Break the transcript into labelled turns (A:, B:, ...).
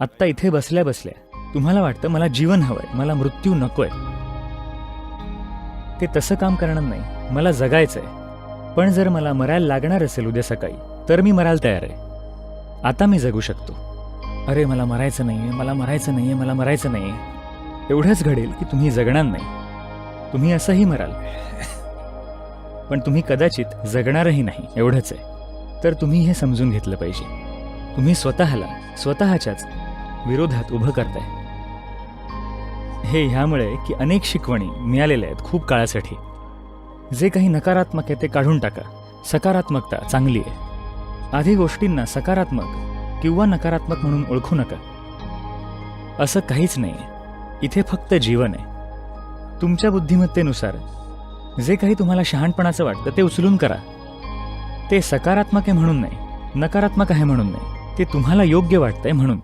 A: आत्ता इथे बसल्या बसल्या तुम्हाला वाटतं मला जीवन हवंय मला मृत्यू नकोय. ते तसं काम करणार नाही मला जगायचंय. पण जर मला मरायला लागणार असेल उद्या सकाळी तर मी मरायला तयार आहे. आता मी जगू शकतो. अरे मला मरायचं नाहीये मला मरायचं नाहीये मला मरायचं नाहीये. एवढंच घडेल की तुम्ही जगणार नाही. तुम्ही असंही मराल. पण तुम्ही कदाचित जगणारही नाही एवढंच आहे. तर तुम्ही हे समजून घेतलं पाहिजे. तुम्ही स्वतःला स्वतःच्याच विरोधात उभं करताय. हे ह्यामुळे की अनेक शिकवणी मिळालेल्या आहेत खूप काळासाठी. जे काही नकारात्मक आहे ते काढून टाका. सकारात्मकता चांगली आहे. आधी गोष्टींना सकारात्मक किंवा नकारात्मक म्हणून ओळखू नका. असं काहीच नाही इथे फक्त जीवन आहे. तुमच्या बुद्धिमत्तेनुसार जे काही तुम्हाला शहाणपणाचं वाटतं ते उचलून करा. ते सकारात्मक आहे म्हणून नाही नकारात्मक आहे म्हणून नाही ते तुम्हाला योग्य वाटतंय म्हणून.